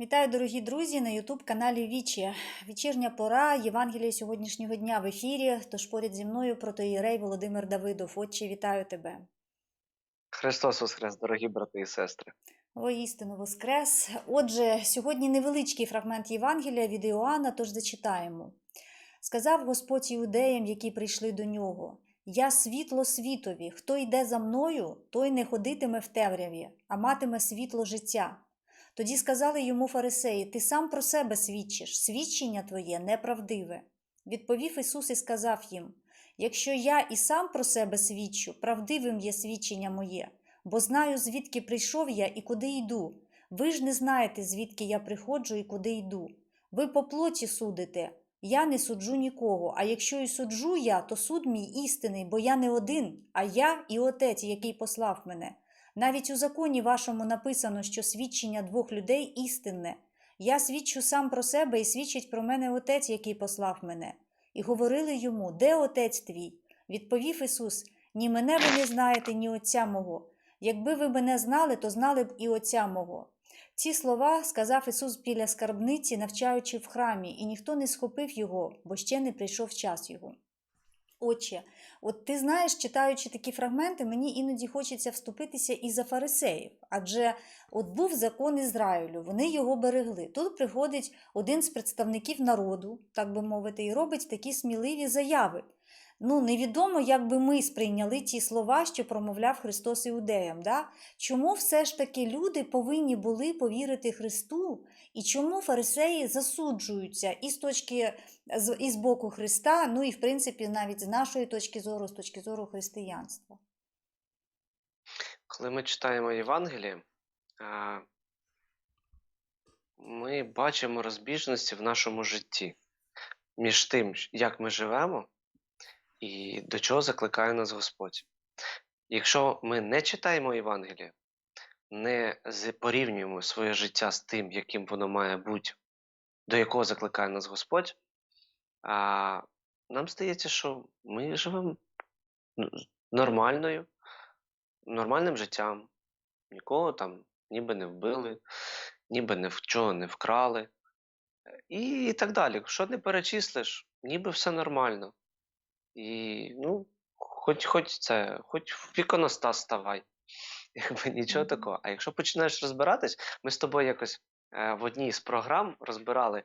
Вітаю, дорогі друзі, на Ютуб каналі Вічі. Вечірня пора Євангелія сьогоднішнього дня в ефірі. Тож поряд зі мною протоїрей Володимир Давидов. Отче, вітаю тебе. Христос Воскрес, дорогі брати і сестри. Воістину Воскрес. Отже, сьогодні невеличкий фрагмент Євангелія від Іоанна, тож зачитаємо. Сказав Господь іудеям, які прийшли до нього: Я світло світові, хто йде за мною, той не ходитиме в темряві, а матиме світло життя. Тоді сказали йому фарисеї: Ти сам про себе свідчиш, свідчення твоє неправдиве. Відповів Ісус і сказав їм: Якщо я і сам про себе свідчу, правдивим є свідчення моє, бо знаю, звідки прийшов я і куди йду. Ви ж не знаєте, звідки я приходжу і куди йду. Ви по плоті судите, я не суджу нікого, а якщо і суджу я, то суд мій істинний, бо я не один, а я і Отець, який послав мене. Навіть у законі вашому написано, що свідчення двох людей істинне. Я свідчу сам про себе і свідчить про мене Отець, який послав мене. І говорили йому, де Отець твій? Відповів Ісус: Ні мене ви не знаєте, ні Отця мого. Якби ви мене знали, то знали б і Отця мого. Ці слова сказав Ісус біля скарбниці, навчаючи в храмі, і ніхто не схопив його, бо ще не прийшов час його. Отче, от ти знаєш, читаючи такі фрагменти, мені іноді хочеться вступитися і за фарисеїв, адже от був закон Ізраїлю, вони його берегли. Тут приходить один з представників народу, так би мовити, і робить такі сміливі заяви. Ну, невідомо, як би ми сприйняли ті слова, що промовляв Христос іудеям. Да? Чому все ж таки люди повинні були повірити Христу, і чому фарисеї засуджуються і з точки і з боку Христа, ну і в принципі навіть з нашої точки зору, з точки зору християнства. Коли ми читаємо Євангеліє, ми бачимо розбіжності в нашому житті між тим, як ми живемо, і до чого закликає нас Господь. Якщо ми не читаємо Євангеліє, не порівнюємо своє життя з тим, яким воно має бути, до якого закликає нас Господь, а, нам здається, що ми живемо нормальною, нормальним життям. Нікого там ніби не вбили, ніби ні в чого не вкрали. І так далі. Що не перечислиш, ніби все нормально. І ну, хоч, хоч це, хоч в іконостас ставай. Якби нічого такого. А якщо починаєш розбиратись, ми з тобою якось е, в одній з програм розбирали,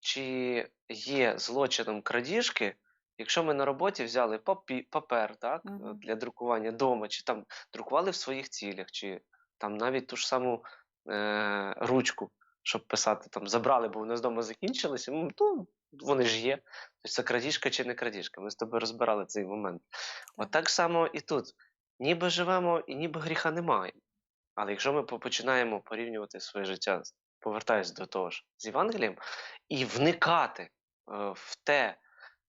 чи є злочином крадіжки, якщо ми на роботі взяли папі, папер так, е, Мгм. для друкування вдома, чи там друкували в своїх цілях, чи там навіть ту ж саму е, ручку, щоб писати, там забрали, бо вони з дому закінчилися. Ну, вони ж є. Тобто це крадіжка чи не крадіжка. Ми з тобою розбирали цей момент. От так само і тут. Ніби живемо і ніби гріха немає. Але якщо ми починаємо порівнювати своє життя, повертаюсь до того ж з Євангелієм, і вникати е, в те,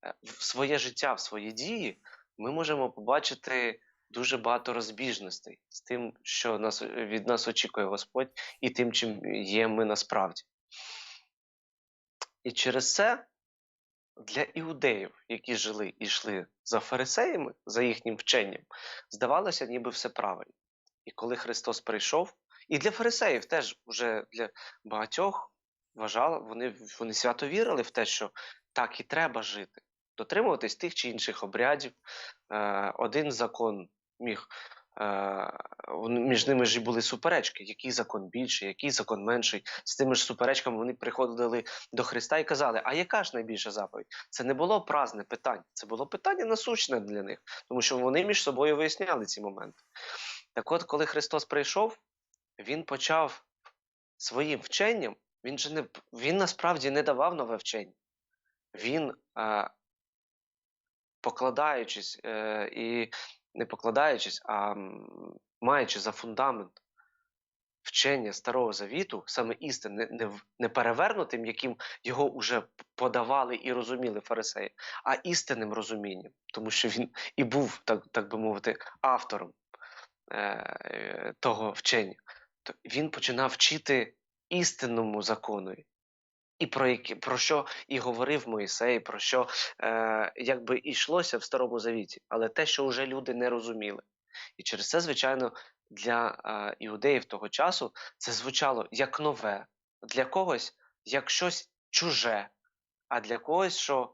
е, в своє життя, в свої дії, ми можемо побачити дуже багато розбіжностей з тим, що нас, від нас очікує Господь, і тим, чим є ми насправді. І через це для іудеїв, які жили і йшли за фарисеями, за їхнім вченням, здавалося, ніби все правильно. І коли Христос прийшов, і для фарисеїв теж вже для багатьох вважали, вони, вони свято вірили в те, що так і треба жити, дотримуватись тих чи інших обрядів. Е, один закон міг. Е, між ними ж і були суперечки, який закон більший, який закон менший. З тими ж суперечками вони приходили до Христа і казали: А яка ж найбільша заповідь? Це не було празне питання, це було питання насущне для них, тому що вони між собою виясняли ці моменти. Так от, коли Христос прийшов, Він почав своїм вченням, він же не він насправді не давав нове вчення. Він, е, покладаючись е, і не покладаючись, а маючи за фундамент вчення Старого Завіту, саме істини, не, не перевернутим, яким його вже подавали і розуміли фарисеї, а істинним розумінням, тому що він і був, так, так би мовити, автором е, е, того вчення. Він починав вчити істинному закону. І про які про що і говорив Моїсей, про що е, якби йшлося в Старому Завіті, але те, що вже люди не розуміли. І через це, звичайно, для е, іудеїв того часу це звучало як нове, для когось як щось чуже, а для когось, що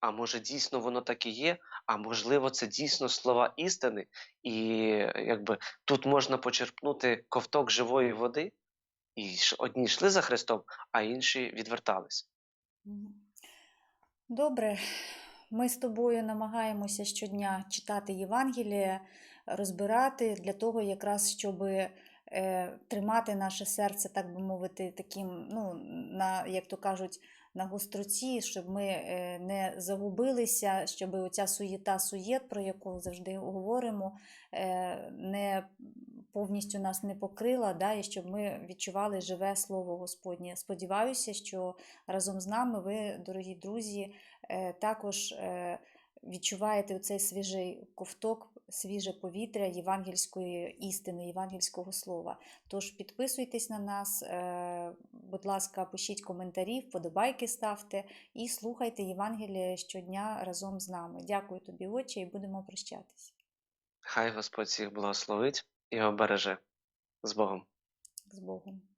а може дійсно воно так і є, а можливо, це дійсно слова істини, і якби тут можна почерпнути ковток живої води, і одні йшли за Христом, а інші відвертались. Добре, ми з тобою намагаємося щодня читати Євангеліє, розбирати для того, якраз щоб е, тримати наше серце, так би мовити, таким, ну, на, як то кажуть, на гостроті, щоб ми е, не загубилися, щоб оця суєта суєт, про яку завжди говоримо, е, не повністю нас не покрила, да, і щоб ми відчували живе Слово Господнє. Сподіваюся, що разом з нами ви, дорогі друзі, е, також відчуваєте цей свіжий ковток, свіже повітря євангельської істини, євангельського слова. Тож підписуйтесь на нас, е, будь ласка, пишіть коментарі, вподобайки ставте і слухайте Євангеліє щодня разом з нами. Дякую тобі, Отче, і будемо прощатись. Хай Господь всіх благословить і обереже з Богом. З Богом.